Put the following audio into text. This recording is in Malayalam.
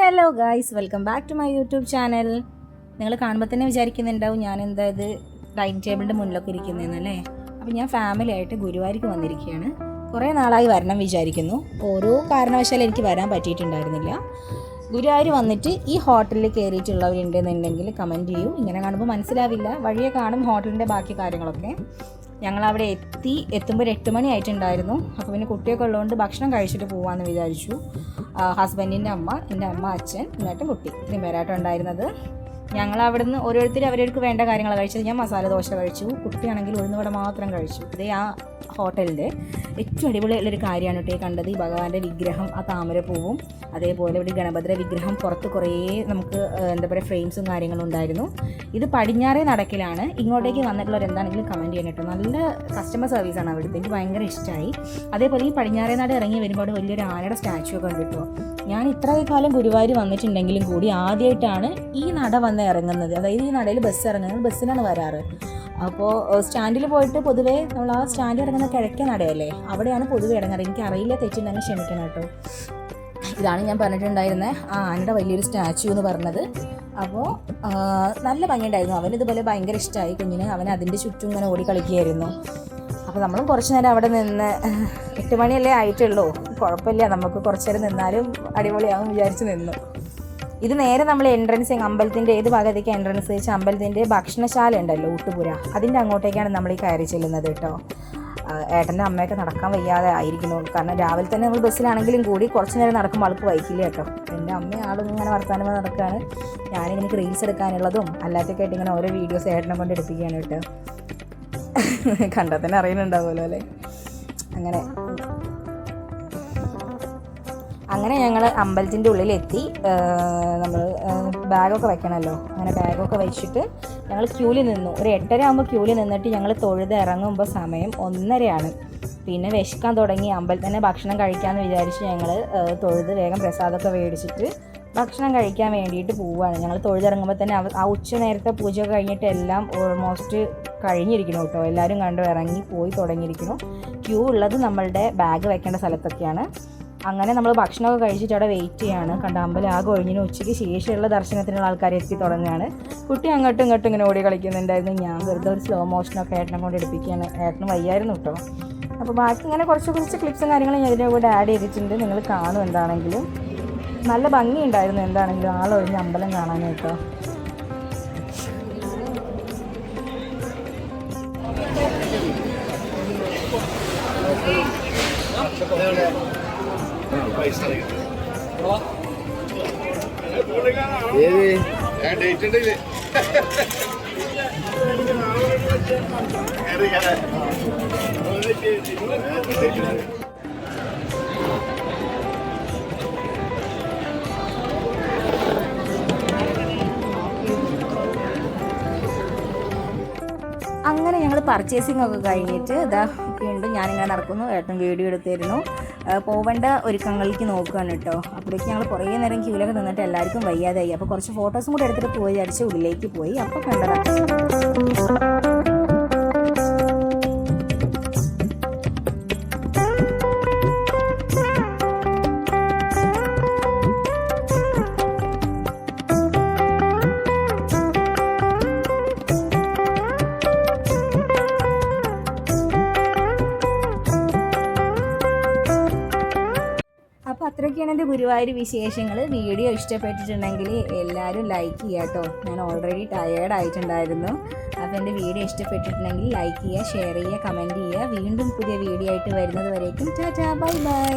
Hello guys welcome back to my YouTube channel നിങ്ങൾ കാണുമ്പോൾ തന്നെ വിചാരിക്കുന്നുണ്ടാവും ഞാൻ എന്താ ഇത് ഡൈനിങ് ടേബിളിന്റെ മുന്നിലൊക്കെ ഇരിക്കുന്നതെന്നല്ലേ അപ്പോൾ ഞാൻ ഫാമിലി ആയിട്ട് ഗുരുവായൂർക്ക് വന്നിരിക്കുകയാണ്. കുറേ നാളായി വരണം വിചാരിക്കുന്നു. ഓരോ കാരണവശാലും എനിക്ക് വരാൻ പറ്റിയിട്ടുണ്ടായിരുന്നില്ല. ഗുരുവായൂർ വന്നിട്ട് ഈ ഹോട്ടലിൽ കയറിയിട്ടുള്ളവരുണ്ടെന്നുണ്ടെങ്കിൽ കമന്റ് ചെയ്യൂ. ഇങ്ങനെ കാണുമ്പോൾ മനസ്സിലാവില്ല. വഴിയെ കാണും ഹോട്ടലിന്റെ ബാക്കി കാര്യങ്ങളൊക്കെ. ഞങ്ങൾ അവിടെ എത്തി എത്തുമ്പോൾ ഒരു എട്ട് മണി ആയിട്ടുണ്ടായിരുന്നു. അപ്പോൾ പിന്നെ കുട്ടിയൊക്കെ ഉള്ളതുകൊണ്ട് ഭക്ഷണം കഴിച്ചിട്ട് പോകാമെന്ന് വിചാരിച്ചു. ഹസ്ബൻഡിന്റെ അമ്മ എന്റെ അമ്മ അച്ഛൻ എന്നിട്ട് കുട്ടി. ഇത്രയും പേരായിട്ട് ഉണ്ടായിരുന്നത്. ഞങ്ങൾ അവിടെ നിന്ന് ഓരോരുത്തരും അവരവർക്ക് വേണ്ട കാര്യങ്ങൾ കഴിച്ചത്. ഞാൻ മസാല ദോശ കഴിച്ചു. കുട്ടിയാണെങ്കിൽ ഉഴുന്നുവട മാത്രം കഴിച്ചു. ഇതേ ആ ഹോട്ടലിന്റെ ഏറ്റവും അടിപൊളിയുള്ളൊരു കാര്യമാണ് കേട്ടോ കണ്ടത്. ഈ ഭഗവാന്റെ വിഗ്രഹം ആ താമരപ്പൂവും അതേപോലെ ഇവിടെ ഗണപതിയുടെ വിഗ്രഹം പുറത്ത് കുറേ നമുക്ക് എന്താ പറയുക ഫ്രെയിംസും കാര്യങ്ങളും ഉണ്ടായിരുന്നു. ഇത് പടിഞ്ഞാറേ നടക്കിലാണ്. ഇങ്ങോട്ടേക്ക് വന്നിട്ടുള്ളവർ എന്താണെങ്കിലും കമന്റ് ചെയ്യണം കേട്ടോ. നല്ല കസ്റ്റമർ സർവീസാണ് അവിടുത്തെ. എനിക്ക് ഭയങ്കര ഇഷ്ടമായി അതേപോലെ ഈ പടിഞ്ഞാറേ നാട് ഇറങ്ങി വരുമ്പോൾ അവിടെ വലിയൊരു ആനയുടെ സ്റ്റാച്ചു ഒക്കെ ഉണ്ട് കേട്ടോ. ഞാൻ ഇത്രയും കാലം ഗുരുവായൂർ വന്നിട്ടുണ്ടെങ്കിലും കൂടി ആദ്യമായിട്ടാണ് ഈ നട വന്ന് ഇറങ്ങുന്നത്. അതായത് ഈ നടയിൽ ബസ് ഇറങ്ങുന്നത്. ബസ്സിനാണ് വരാറ്. അപ്പോൾ സ്റ്റാൻഡിൽ പോയിട്ട് പൊതുവേ നമ്മൾ ആ സ്റ്റാൻഡിൽ ഇറങ്ങുന്ന കിഴക്കേ നടയല്ലേ? അവിടെയാണ് പൊതുവെ ഇറങ്ങാറ് എനിക്ക് അറിയില്ല തെറ്റുണ്ടെങ്കിൽ ക്ഷമിക്കണം കേട്ടോ. ഇതാണ് ഞാൻ പറഞ്ഞിട്ടുണ്ടായിരുന്നത് ആ ആനയുടെ വലിയൊരു സ്റ്റാച്ചു എന്ന് പറഞ്ഞത്. അപ്പോൾ നല്ല ഭംഗിയുണ്ടായിരുന്നു. അവൻ ഇതുപോലെ ഭയങ്കര ഇഷ്ടമായി കുഞ്ഞിന് അവൻ അതിന്റെ ചുറ്റും ഇങ്ങനെ ഓടി കളിക്കുകയായിരുന്നു അപ്പോൾ നമ്മളും കുറച്ച് നേരം അവിടെ നിന്ന് എട്ട് മണിയല്ലേ ആയിട്ടുള്ളൂ. കുഴപ്പമില്ല നമുക്ക് കുറച്ച് നേരം നിന്നാലും അടിപൊളിയാകും വിചാരിച്ച് നിന്നു. ഇത് നേരെ നമ്മൾ എൻട്രൻസ് അമ്പലത്തിന്റെ ഏത് ഭാഗത്തേക്ക് എൻട്രൻസ് വെച്ച് അമ്പലത്തിന്റെ ഭക്ഷണശാല ഉണ്ടല്ലോ ഊട്ടുപുര അതിന്റെ അങ്ങോട്ടേക്കാണ് നമ്മൾ ഈ കയറി ചെല്ലുന്നത് കേട്ടോ. ഏട്ടന്റെ അമ്മയൊക്കെ നടക്കാൻ വയ്യാതെ ആയിരിക്കുന്നു. കാരണം രാവിലെ തന്നെ നമ്മൾ ബസ്സിലാണെങ്കിലും കൂടി കുറച്ച് നേരം നടക്കുമ്പോൾ ആൾക്ക് വൈകില്ല കേട്ടോ. എന്റെ അമ്മ ആളും ഇങ്ങനെ വർത്താനം നടക്കുകയാണ്. ഞാനിങ്ങനെ റീൽസ് എടുക്കാനുള്ളതും അല്ലാത്തൊക്കെ ആയിട്ട് ഇങ്ങനെ ഓരോ വീഡിയോസ് ഏട്ടനെ കൊണ്ട് എടുപ്പിക്കുകയാണ് കേട്ടോ. കണ്ടാൽ തന്നെ അറിയുന്നുണ്ടാവുമല്ലോ അല്ലേ? അങ്ങനെ അങ്ങനെ ഞങ്ങൾ അമ്പലത്തിന്റെ ഉള്ളിലെത്തി. നമ്മൾ ബാഗൊക്കെ വെക്കണമല്ലോ അങ്ങനെ ബാഗൊക്കെ വെച്ചിട്ട് ഞങ്ങൾ ക്യൂലി നിന്നു. ഒരു എട്ടര ആകുമ്പോൾ ക്യൂലി നിന്നിട്ട് ഞങ്ങൾ തൊഴുത് ഇറങ്ങുമ്പോൾ സമയം ഒന്നരയാണ്. പിന്നെ വിശക്കാൻ തുടങ്ങി. അമ്പലത്തിൽ തന്നെ ഭക്ഷണം കഴിക്കാമെന്ന് വിചാരിച്ച് ഞങ്ങൾ തൊഴുത് വേഗം പ്രസാദമൊക്കെ മേടിച്ചിട്ട് ഭക്ഷണം കഴിക്കാൻ വേണ്ടിയിട്ട് പോവുകയാണ് ഞങ്ങൾ തൊഴുതിറങ്ങുമ്പോൾ തന്നെ ആ ഉച്ച നേരത്തെ പൂജ കഴിഞ്ഞിട്ട് എല്ലാം ഓൾമോസ്റ്റ് കഴിഞ്ഞിരിക്കണം കേട്ടോ എല്ലാവരും കണ്ടു? ഇറങ്ങി പോയി തുടങ്ങിയിരിക്കുന്നു ക്യൂ ഉള്ളത് നമ്മളുടെ ബാഗ് വെക്കേണ്ട സ്ഥലത്തൊക്കെയാണ്. അങ്ങനെ നമ്മൾ ഭക്ഷണമൊക്കെ കഴിച്ചിട്ട് അവിടെ വെയിറ്റ് ചെയ്യാണ്. കണ്ട ആകെ ഒഴിഞ്ഞിന് ഉച്ചയ്ക്ക് ശേഷമുള്ള ദർശനത്തിനുള്ള ആൾക്കാർ എത്തി തുടങ്ങുകയാണ് കുട്ടി അങ്ങോട്ടും ഇങ്ങോട്ടും ഇങ്ങനെ ഓടി കളിക്കുന്നുണ്ടായിരുന്നു. ഞാൻ വെറുതെ ഒരു സ്ലോ മോഷനൊക്കെ ഏട്ടനെ കൊണ്ട് എടുപ്പിക്കുകയാണ്. ഏട്ടന് വയ്യായിരുന്നു കേട്ടോ അപ്പോൾ ബാക്കി ഇങ്ങനെ കുറച്ച് കുറച്ച് ക്ലിപ്സും കാര്യങ്ങളും ഞാൻ ഇതിന്റെ കൂടെ ആഡ് ചെയ്തിട്ടുണ്ട്. നിങ്ങൾ കാണും എന്താണെങ്കിലും. നല്ല ഭംഗിയുണ്ടായിരുന്നു എന്താണെങ്കിലും ആളൊഴിഞ്ഞ് അമ്പലം കാണാനായിട്ടോ. ഉണ്ടല്ലേ അങ്ങനെ ഞങ്ങൾ പർച്ചേസിംഗ് ഒക്കെ കഴിഞ്ഞിട്ട് ഇതാ വീണ്ടും ഞാനിങ്ങനെ നടക്കുന്നു. ഏട്ടൻ വീഡിയോ എടുത്തിരുന്നു. പോവേണ്ട ഒരുക്കങ്ങളിലേക്ക് നോക്കുകയാണ് കേട്ടോ. അപ്പോഴേക്ക് ഞങ്ങൾ കുറേ നേരം ക്യൂലൊക്കെ നിന്നിട്ട് എല്ലാവർക്കും വയ്യാതായി. അപ്പോൾ കുറച്ച് ഫോട്ടോസും കൂടെ എടുത്തിട്ട് പോയി വിചാരിച്ച് ഉള്ളിലേക്ക് പോയി. അപ്പോൾ കണ്ടതാണ് അത്രയൊക്കെയാണ് എന്റെ ഗുരുവായൂർ വിശേഷങ്ങൾ? വീഡിയോ ഇഷ്ടപ്പെട്ടിട്ടുണ്ടെങ്കിൽ എല്ലാവരും ലൈക്ക് ചെയ്യുക കേട്ടോ. ഞാൻ ഓൾറെഡി ടയേർഡ് ആയിട്ടുണ്ടായിരുന്നു. അപ്പോൾ എന്റെ വീഡിയോ ഇഷ്ടപ്പെട്ടിട്ടുണ്ടെങ്കിൽ ലൈക്ക് ചെയ്യുക ഷെയർ ചെയ്യുക കമന്റ് ചെയ്യുക. വീണ്ടും പുതിയ വീഡിയോ ആയിട്ട് വരുന്നത് വരേക്കും. Tata bye bye